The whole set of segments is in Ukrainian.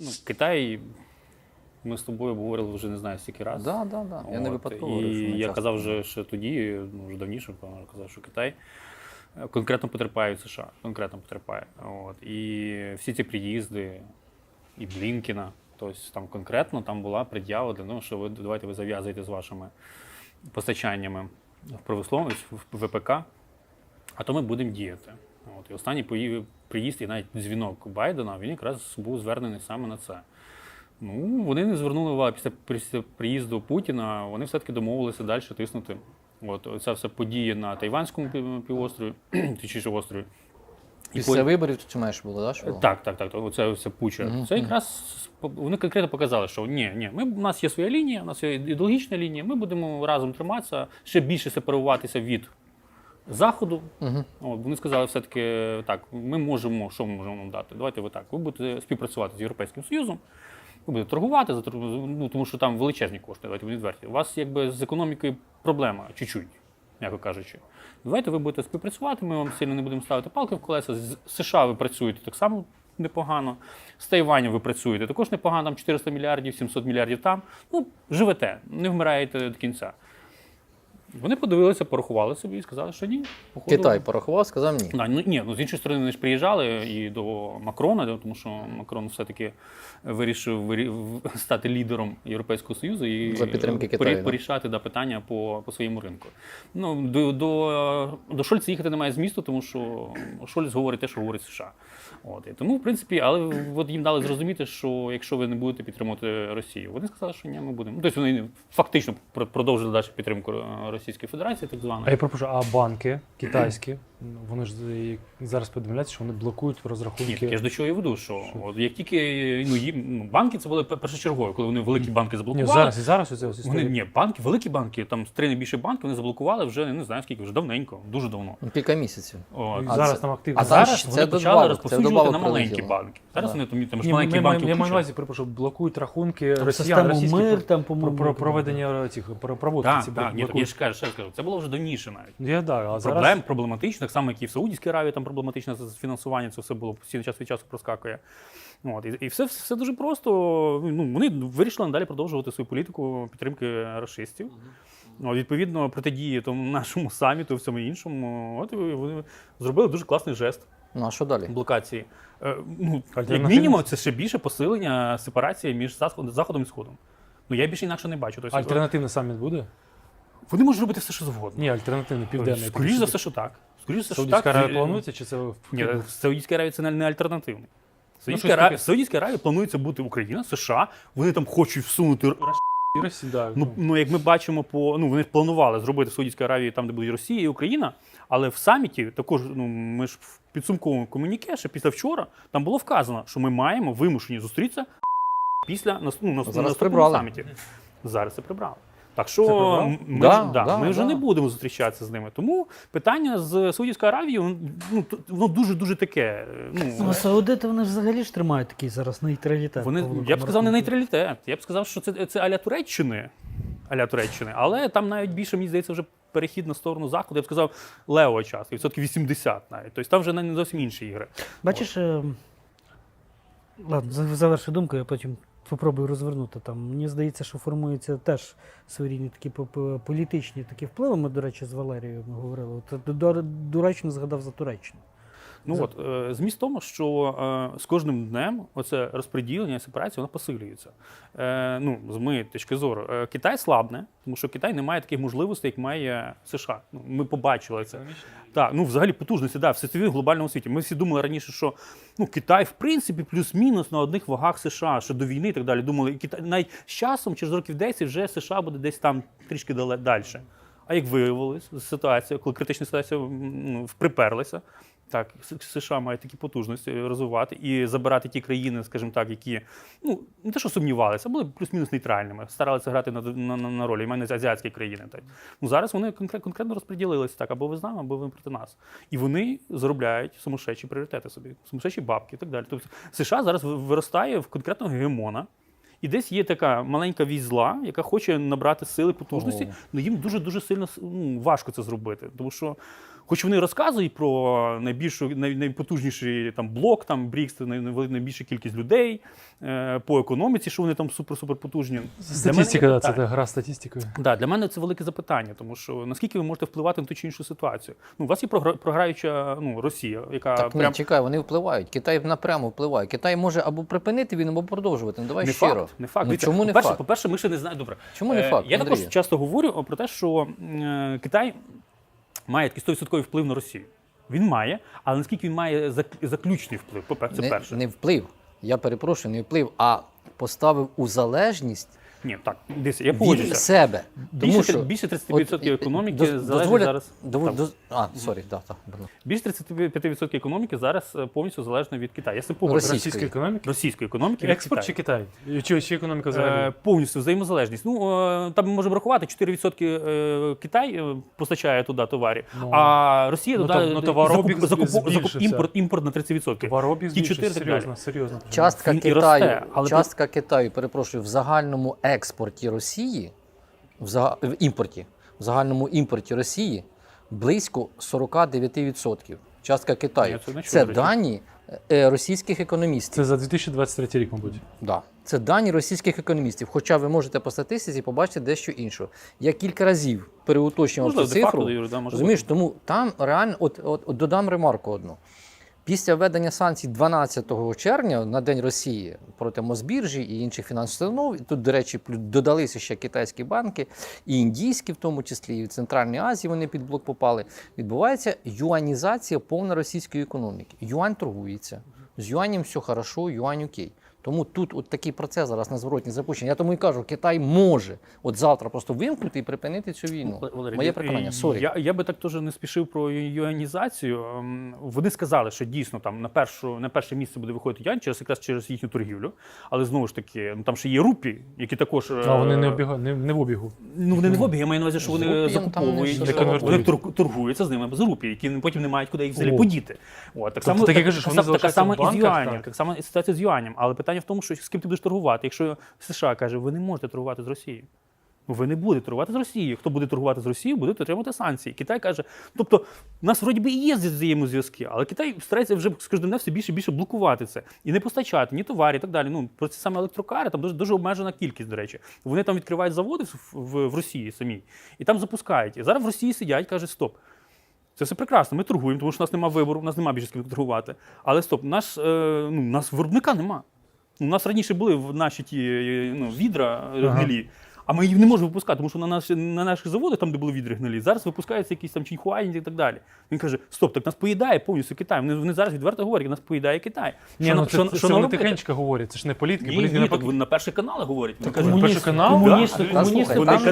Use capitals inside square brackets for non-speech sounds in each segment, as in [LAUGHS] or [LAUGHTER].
Ну, Китай, ми з тобою обговорили вже не знаю стільки разів. Да, да, да. Я не випадково І що я часто казав вже ще тоді, ну вже давніше, певно, казав, що Китай е, конкретно потерпає від США. Конкретно потерпає. От. І всі ці приїзди, і Блінкіна, тобто там конкретно там була пред'ява для того, що ви давайте ви зав'язуєте з вашими постачаннями в промисловність, в ВПК, а то ми будемо діяти. От. І останній приїзд і навіть дзвінок Байдена, він якраз був звернений саме на це. Ну, вони не звернули увагу після, приїзду Путіна, вони все-таки домовилися далі тиснути. От ця вся подія на Тайванському півострові, [CLEARS THROAT] точніше острові. Після потім- виборів чи маєш було, да? Що було? так, так, так. Оце все пуча. Мгм, Це якраз вони конкретно показали, що ні, ні, ми, у нас є своя лінія, у нас є ідеологічна лінія, ми будемо разом триматися, ще більше сепаруватися від Заходу. Угу. От, вони сказали все-таки так, ми можемо, що ми можемо вам дати? Давайте ви так. Ви будете співпрацювати з Європейським Союзом, ви будете торгувати, ну, тому що там величезні кошти, давайте будемо відверті. У вас якби з економікою проблема, чуть-чуть, м'яко кажучи. Давайте ви будете співпрацювати, ми вам сильно не будемо ставити палки в колеса. З США ви працюєте так само непогано. З Тайваню ви працюєте також непогано, там 400 мільярдів, 700 мільярдів там. Ну, живете, не вмираєте до кінця. Вони подивилися, порахували собі і сказали, що ні. походу, Китай порахував, сказав ні. Да, ну, ні, ну з іншої сторони, вони ж приїжджали і до Макрона, да, тому що Макрон все-таки вирішив вирі- [LAUGHS] стати лідером Європейського Союзу і За підтримки порі- Китаю, да. порішати да, питання по, по своєму ринку. Ну, до, до, до Шольца їхати немає змісту, тому що Шольц говорить те, що говорить США. От, і тому, в принципі, але от їм дали зрозуміти, що якщо ви не будете підтримувати Росію, вони сказали, що ні, ми будемо. Тобто вони фактично продовжили далі підтримку Російської Федерації, так А я пропоную, а банки китайські, вони ж зараз повідомляються, що вони блокують Ні, розрахунки. так я ж до чого і веду, що от як тільки ну, їм, ну, банки це були пер- першочергові, коли вони великі банки Ні, заблокували. зараз і зараз оце ось Вони ні, банки, великі банки, там три найбільші банки вони заблокували вже не знаю скільки, вже давненько, дуже давно. Ну, Кілька місяців. От. А зараз це- там активно. а зараз вони це почали добавок, розповсюджувати на маленькі прилетіло. банки. Зараз Да. вони там, там ж Ні, маленькі ми, банки. я маю на увазі, перепрошую, блокують рахунки Там росіян, російські мир, про, там, по-моєму, про проведення цих про проводки Так, ці так, ні, я ж кажу, ще кажу, це було вже давніше навіть. Проблем проблематично, так само, як і в Саудівській Аравії, там проблематично з фінансування, це все було постійно час від часу проскакує. От, і, і все, все дуже просто. Ну, вони вирішили надалі продовжувати свою політику підтримки расистів. Ну, відповідно, протидії тому нашому саміту, всьому іншому. От і вони зробили дуже класний жест Ну а що далі? блокації. Е, ну, як мінімум, це ще більше посилення сепарації між заходом і сходом. Ну я більше інакше не бачу. Тобто, альтернативний саміт буде? Вони можуть робити все, що завгодно. Ні, альтернативний південний. Скоріше за все, що так. Скоріше за все, що Саудівська так. Аравія планується, чи це в Ні, Саудівська Аравія це не- альтернативний. Саудівська, щось Аравія. Саудівська Аравія планується бути Україна, США. Вони там хочуть всунути. І Росія, да, Ну, ну як ми бачимо, по ну вони планували зробити в Саудівській Аравії там, де будуть Росія і Україна. Але в саміті також ну ми ж в підсумковому комуніке, ще після вчора, там було вказано, що ми маємо вимушені зустрітися після ну, на Зараз наступному прибрали. саміті. Зараз це прибрали. Так що Це ми, Да, да, да, ми вже да. не будемо зустрічатися з ними. Тому питання з Саудівською Аравією ну, воно дуже дуже таке. Ну, Ну, Саудити вони ж взагалі ж тримають такий зараз нейтралітет. вони, я б сказав, не нейтралітет. Я б сказав, що це, це аля Туреччини. Аля Туреччини, але там навіть більше, мені здається, вже перехід на сторону заходу. Я б сказав, левого часу, відсотків 80 навіть. Тобто там вже не зовсім інші ігри. Бачиш, е, ладно, за- заверши думку, я потім попробую розвернути. Там, мені здається, що формуються теж своєрідні такі по- по- політичні такі впливи. Ми, до речі, з Валерією ми говорили. От, доречно згадав за Туреччину. Ну За- от е, зміст в тому, що е, з кожним днем оце розподілення сепарація воно посилюється. Е, ну, з моєї точки зору, е, Китай слабне, тому що Китай не має таких можливостей, як має США. Ну, ми побачили це. Так, ну взагалі потужності, да, в світовій глобальному світі. Ми всі думали раніше, що ну, Китай, в принципі, плюс-мінус на одних вагах США, ще до війни і так далі. Думали, Китай навіть з часом, через років 10, вже США буде десь там трішки далі. А як виявилось, ситуація, коли критична ситуація ну, приперлася, так, США мають такі потужності розвивати і забирати ті країни, скажімо так, які ну не те, що сумнівалися, а були плюс-мінус нейтральними, старалися грати на, на, на, на ролі, мене азіатські країни. Так. Ну, зараз вони конкретно, конкретно розподілилися так, або ви з нами, або ви проти нас. І вони заробляють сумасшедші пріоритети собі, сумасшедші бабки і так далі. Тобто США зараз виростає в конкретного гегемона. І десь є така маленька вісь зла, яка хоче набрати сили, потужності, але їм дуже-дуже сильно ну, важко це зробити. Тому що Хоч вони розказують про найбільшу, най, найпотужніший там блок, там БРІКС, най, най- найбільша кількість людей е, по економіці, що вони там супер-супер потужні. Мене Статистика, да, це та гра статистикою. Да, для мене це велике запитання, тому що наскільки ви можете впливати на ту чи іншу ситуацію? Ну, у вас є програ- програюча ну, Росія, яка Так ні, чекай, вони впливають. Китай напряму впливає. Китай може або припинити війну, або продовжувати. Ну давай не щиро. факт. Не факт. Ну, Дивіться, чому не по-перше, факт? По-перше, ми ще не знаємо. Добре. Чому не Е, факт, Я також часто говорю про те, що е, Китай має такий 100% вплив на Росію. Він має, але наскільки він має заключний вплив, це не, перше. не вплив. Я перепрошую, не вплив, а поставив у залежність Ні, так, дивіться, я від погоджуся. себе. Більше, Тому що більше 35% от, економіки доз- залежить дозволять- зараз. дов- Так. доз- А, сорі, так, так. ласка. Більше 35% економіки зараз е, повністю залежно від Китаю. Я з цим погоджуюся. Російської. Російської економіки. Російської економіки. від Експорт чи Китаю. Китай? Чи, чи економіка Е, взагалі? повністю взаємозалежність. Ну е, там ми можемо рахувати 4% е, Китай е, постачає туди товарів, Ну, а Росія ну, туди то- ну, товарообіг закуп- закуп- закуп- збільшився. імпорт, імпорт на 30%. Товарообіг ті чотири збільшився, серйозно, серйозно. Частка Він і Китаю, росте, але частка Китаю, перепрошую, в загальному експорті Росії, в, імпорті, в загальному імпорті Росії близько 49%. Частка Китаю. Це Це дані е, російських економістів. Це за 2023 рік, мабуть. Да. Це дані російських економістів. Хоча ви можете по статистиці побачити дещо іншого. Я кілька разів переуточнював цю цифру. Розумієш, тому там реально, от, от, от додам ремарку одну. Після введення санкцій 12 червня на День Росії проти Мосбіржі і інших фінансових установ, тут, до речі, додалися ще китайські банки, і індійські, в тому числі, і в Центральній Азії вони під блок попали. Відбувається юанізація повна російської економіки. Юань торгується. З юанем все хорошо, юань окей. Тому тут от такий процес зараз на зворотні запущення. Я тому і кажу, Китай може от завтра просто вимкнути і припинити цю війну. Валерій, Моє переконання. Сорі. Я, я би так теж не спішив про юанізацію. Ем, Вони сказали, що дійсно там на першу на перше місце буде виходити юань через якраз через їхню торгівлю. Але знову ж таки, ну там ще є рупі, які також А вони не, е, обіга... не, не в обігу. Ну, вони не в обіг, я маю на увазі, що вони закуповують, не е, вони торгуються з ними без рупій, які потім не мають куди їх взагалі О. подіти. От, так Тобто ти кажеш, така, вони сам- така залишаються сама в і з банках, юанем, так? так само і ситуація з юанем. Але питання в тому, що з ким ти будеш торгувати. Якщо США каже, ви не можете торгувати з Росією. Ну, Ви не будете торгувати з Росією. Хто буде торгувати з Росією, буде отримувати санкції. Китай каже, тобто, у нас вроді би і є взаємозв'язки, але Китай старається вже з кожним все більше і більше блокувати це і не постачати ні товарів, і так далі. Ну про ці саме електрокари, там дуже, дуже обмежена кількість, до речі. Вони там відкривають заводи в, в, в Росії самій і там запускають. І зараз в Росії сидять, кажуть, стоп. Це все прекрасно. Ми торгуємо, тому що у нас немає вибору, у нас немає більше з ким торгувати. Але стоп, наш, е, ну, нас виробника нема. У нас раніше були в наші ті е, ну, відра е, Ага. гнилі, а ми їх не можемо випускати, тому що на, наш, на наших заводах, там, де були відри гнилі, зараз випускаються якісь там чинхуані і так далі. Він каже: стоп, так нас поїдає повністю Китай. Вони, вони зараз відверто говорять, нас поїдає Китай. Ні, Що ну це, що- це, що це вони тихенько говорять, це ж не політики. Ні, політики ні, не так вони на перший канал говорять. Вони Так, кажуть, вони перший канал? комуністи, Да. комуністи, конкретно,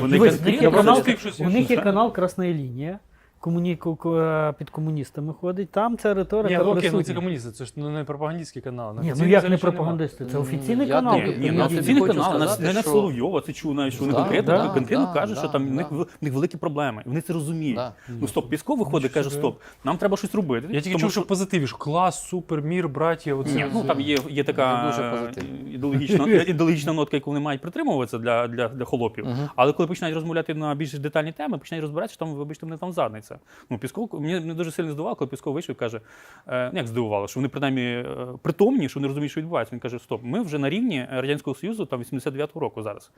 вони конкретно кажуть, у них є канал Красна лінія. Комуні... е, під комуністами ходить, там ця риторика Ні, окей, ну це комуністи, це ж ну, не пропагандистський канал. Ні, ну як не пропагандисти, це офіційний я канал. Ні, ні, офіційний канал, сказати, не на що- Соловйова, це чув навіть, що вони Да, конкретно, да, конкретно да, кажуть, да, що там в, них, в них великі проблеми, вони це розуміють. Да. Ну стоп, Пісков виходить, каже, стоп, нам треба щось робити. Я тільки чув, що позитиві, що клас, супер, мір, браття. Ні, ну там є, є така дуже ідеологічна, [LAUGHS] ідеологічна нотка, яку вони мають притримуватися для, для, для холопів. Але коли починають розмовляти на більш детальні теми, починають розбиратися, що там, вибачте, мене там задниця. Ну, Пісков, мені, мені дуже сильно здивувало, коли Пісков вийшов і каже, е, ну, як здивувало, що вони принаймні е, притомні, що вони розуміють, що відбувається. Він каже, стоп, ми вже на рівні Радянського Союзу там 89-го року зараз.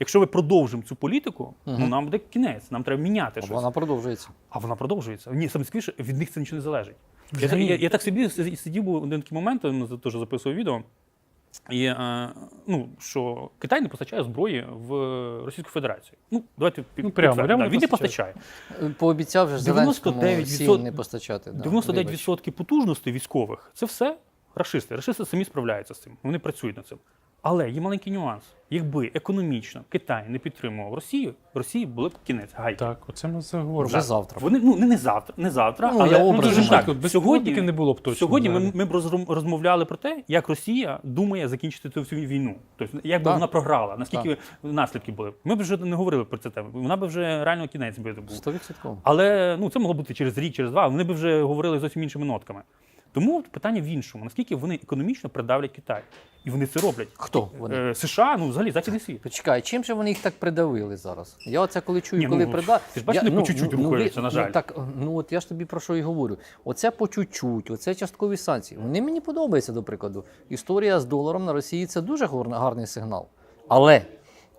Якщо ми продовжимо цю політику, ну нам буде кінець, нам треба міняти А щось. Вона продовжується. А вона продовжується. Ні, саме скоріше, від них це нічого не залежить. Я, так- я, я так собі сидів був один такий момент, за- теж записував відео. І, е, ну, що Китай не постачає зброї в Російську Федерацію. Ну, давайте Ну, прямо, прямо Да, не він не постачає. постачає. Пообіцяв вже Зеленському 99% не постачати. Да, 99% потужностей військових це все рашисти. Рашисти самі справляються з цим. Вони працюють над цим. Але є маленький нюанс. Якби економічно Китай не підтримував Росію, Росії були б кінець гайки. Так, оце ми це Вже завтра. Вони ну не, не завтра, не завтра, Ну, але я ну, дуже так. Без Сьогодні не було б точно. Сьогодні ми, ми б розмовляли про те, як Росія думає закінчити цю всю війну. Тобто, як би вона програла, наскільки наслідки були. Ми б вже не говорили про це тему. Вона б вже реально кінець би був. 100%. Але ну це могло бути через рік, через два. Вони б вже говорили зовсім іншими нотками. Тому питання в іншому: наскільки вони економічно придавлять Китай, і вони це роблять. Хто вони? Е, США, ну взагалі західний світ. Почекай, чим же вони їх так придавили зараз? Я оце коли чую, Ні, ну, коли придав. ти ж бачиш, вони по чуть-чуть рухаються, на жаль. Ну, так, ну от я ж тобі про що і говорю. Оце по чуть-чуть, оце часткові санкції. Вони мені подобаються, до прикладу. Історія з доларом на Росії це дуже гарний сигнал. Але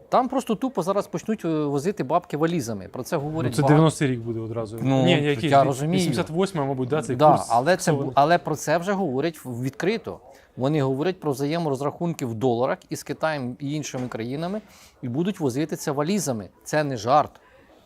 там просто тупо зараз почнуть е, возити бабки валізами. Про це Ну, говорять. це багато. 90-й рік буде одразу. Ну, Ні, який? я розумію. 88 мабуть, да, цей Да, курс. але, це, бу- фіксований. але про це вже говорять відкрито. Вони говорять про взаєморозрахунки в доларах із Китаєм і іншими країнами і будуть возити це валізами. Це не жарт,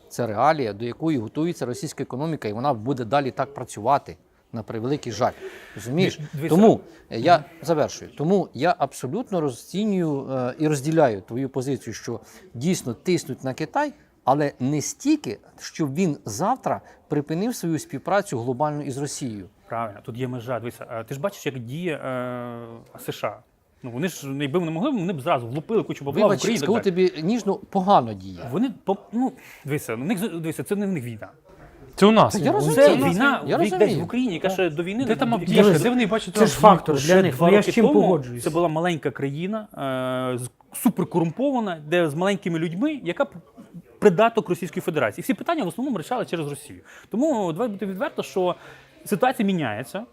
це реалія, до якої готується російська економіка, і вона буде далі так працювати. На превеликий жаль. Розумієш? Тому е, я завершую. Тому я абсолютно розцінюю е, і розділяю твою позицію, що дійсно тиснуть на Китай, але не стільки, щоб він завтра припинив свою співпрацю глобально із Росією. Правильно, тут є межа. Дивися, е, ти ж бачиш, як діє е, США. Ну вони ж, якби вони могли, вони б зразу влупили кучу бабла в Україну. скажу тобі ніжно погано діє. Вони по- ну, дивися, у них дивися, це не в них війна. Це у нас. Та я розумію. Це війна я в- десь в Україні, яка ще до війни Де там? Дивись, Де вони бачать Це ж фактор для них. Ну, я з чим погоджуюсь. Це була маленька країна, е, суперкорумпована, де з маленькими людьми, яка придаток Російської Федерації. Всі питання в основному рішали через Росію. Тому давай бути відверто, що ситуація міняється.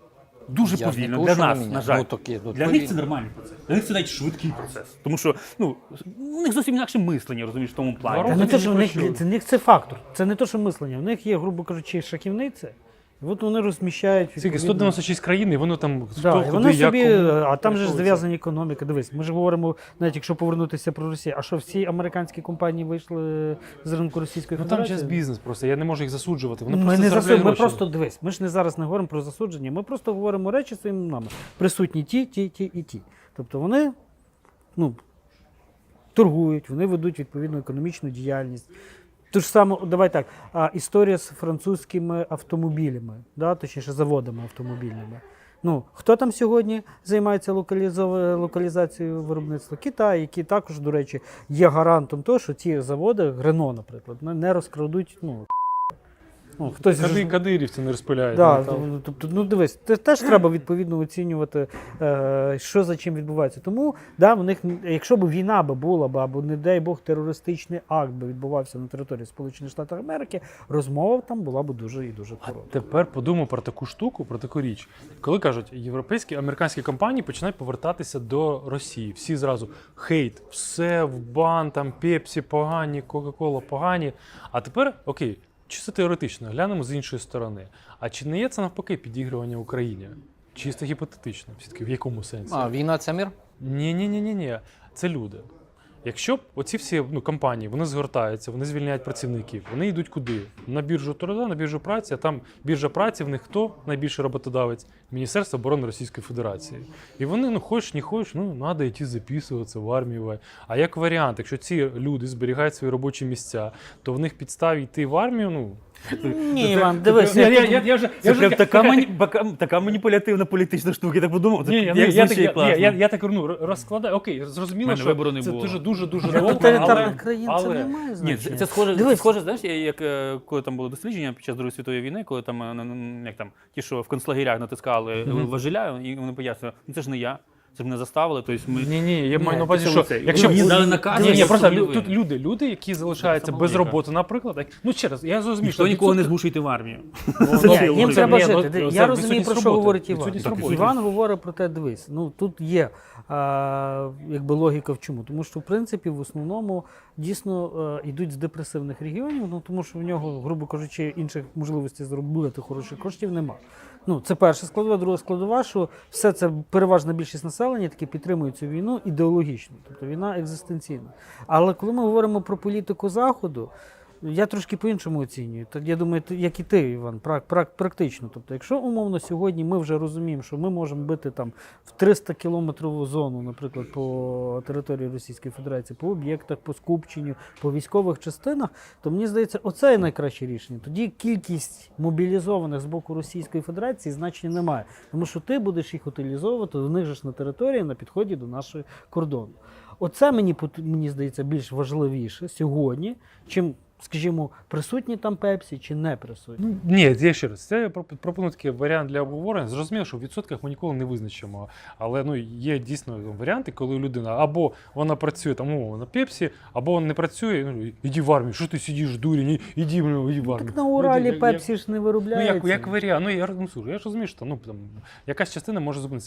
Дуже Я повільно для нас, на жаль. Ну, ну, для повільно. них це нормальний процес. Для них це навіть швидкий процес. Тому що ну, у них зовсім інакше мислення, розумієш, в тому плані. Та не те, що в них, це, них це фактор. Це не те, що мислення. В них є, грубо кажучи, шахівниця. І от вони розміщають. Скільки? 196 країн, і воно там хто, Да, і куди, вони як, собі, кому а там же ж рахується. економіка. Дивись, ми ж говоримо, навіть якщо повернутися про Росію, а що всі американські компанії вийшли з ринку Російської Ну там Федерації? зараз бізнес просто, я не можу їх засуджувати. Вони Ми просто не заробляють засуджуємо, ми гроші. просто дивись. Ми ж не зараз не говоримо про засудження, ми просто говоримо речі своїми іменами. Присутні ті, ті, ті і ті. Тобто вони ну, торгують, вони ведуть відповідну економічну діяльність. Ту ж саме, давай так, а, історія з французькими автомобілями, да, точніше заводами автомобільними. Ну, хто там сьогодні займається локалізацією виробництва? Китай, який також, до речі, є гарантом того, що ці заводи, Рено, наприклад, не розкрадуть. Ну, ну, хтось Кади, ж- кадирівці не розпиляють. Да, ну, ну, тобто, ну дивись, те- теж треба відповідно оцінювати, е, що за чим відбувається. Тому, да, в них, якщо б війна би була б, або, не дай Бог, терористичний акт би відбувався на території Сполучених Штатів Америки, розмова там була б дуже і дуже А тепер подумай про таку штуку, про таку річ. Коли кажуть, європейські американські компанії починають повертатися до Росії. Всі зразу хейт, все в бан, там Пепсі погані, Кока-Кола погані. А тепер окей, чисто теоретично, глянемо з іншої сторони. А чи не є це навпаки підігрування Україні? Чисто гіпотетично, все-таки в якому сенсі? А, війна це мир? Ні, ні, ні, ні, ні. Це люди. Якщо б оці всі ну, компанії вони згортаються, вони звільняють працівників, вони йдуть куди? На біржу труда, на біржу праці, а там біржа праці, в них хто найбільший роботодавець? Міністерство оборони Російської Федерації. І вони, ну хочеш, не хочеш, ну треба йти записуватися в армію. А як варіант, якщо ці люди зберігають свої робочі місця, то в них підставі йти в армію, ну Ні, Іван, дивись, Я, я, я, я, я вже, я це вже- прям така, мані, бака- така маніпулятивна політична штука. Я так подумав. Ні, я, як я, я, звучить так- я, класно. я, я так ну, розкладаю. Окей, зрозуміло, Мене що вибору не це було. дуже дуже дуже Це довго, але- країна, це але- не має Ні, значення. це, це схоже, це Дивись. схоже, знаєш, як е, коли там було дослідження під час Другої світової війни, коли там, е, на- на- як там ті, що в концлагерях натискали важеля, і вони пояснювали, ну це ж не я, це ж мене заставили. Тобто ми Ні, ні, я маю на увазі, що оце. якщо Мені дали наказ, ні, я ні, просто лю- тут люди, люди, які залишаються без логіка. роботи, наприклад, так, ну ще раз, я зрозумів, ніхто нікого не змушує йти в армію. Ні, їм треба Ні, жити. ну, Ти- це Я розумію, відсутність про що роботи. говорить Іван. Відсутність роботи. Іван говорить про те, дивись. Ну тут є а, якби логіка в чому. Тому що в принципі в основному дійсно е, йдуть з депресивних регіонів, ну тому що в нього, грубо кажучи, інших можливостей заробити хороших коштів нема. Ну, це перша складова, друга складова, що все це переважна більшість населення таки підтримує цю війну ідеологічно, тобто війна екзистенційна. Але коли ми говоримо про політику Заходу, я трошки по-іншому оцінюю. Я думаю, як і ти, Іван, прак, прак, практично. Тобто, якщо умовно сьогодні ми вже розуміємо, що ми можемо бити там в 300 кілометрову зону, наприклад, по території Російської Федерації, по об'єктах, по скупченню, по військових частинах, то мені здається, оце є найкраще рішення. Тоді кількість мобілізованих з боку Російської Федерації значення немає. Тому що ти будеш їх утилізовувати, у них же ж на території на підході до нашого кордону. Оце мені мені здається більш важливіше сьогодні, чим Скажімо, присутні там Пепсі чи не присутні? Ну, ні, я ще раз. Це я пропоную такий варіант для обговорення. Зрозуміло, що в відсотках ми ніколи не визначимо. Але ну, є дійсно варіанти, коли людина або вона працює там умовно на пепсі, або вона не працює. Ну, іди в армію, що ти сидиш, дурень, іди, ну, іди в армію. Так на Уралі Ну, як- Пепсі ж не Ну, як, як варіант. Ну, я, ну, слухай, я ж розумію, що ну, там, якась частина може зупинитися.